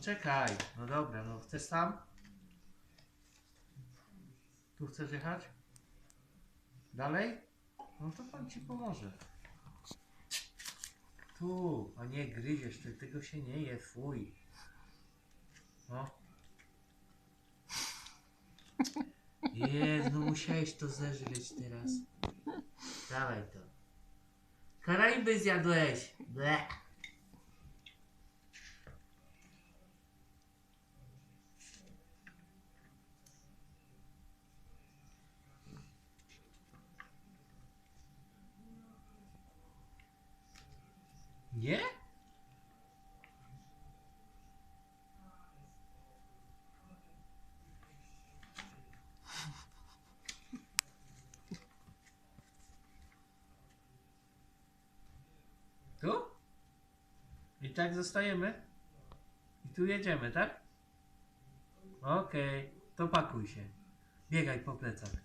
Czekaj. No dobra, no chcesz sam? Tu chcesz jechać? Dalej? No to pan ci pomoże. Tu, a nie gryziesz, ty, tego się nie je, fuj. No. Jezu, no musiałeś to zeżreć teraz. Dawaj to. Karaiby zjadłeś. Ble. Nie? Tu? I tak zostajemy? I tu jedziemy, tak? Okej, to pakuj się. Biegaj po plecach.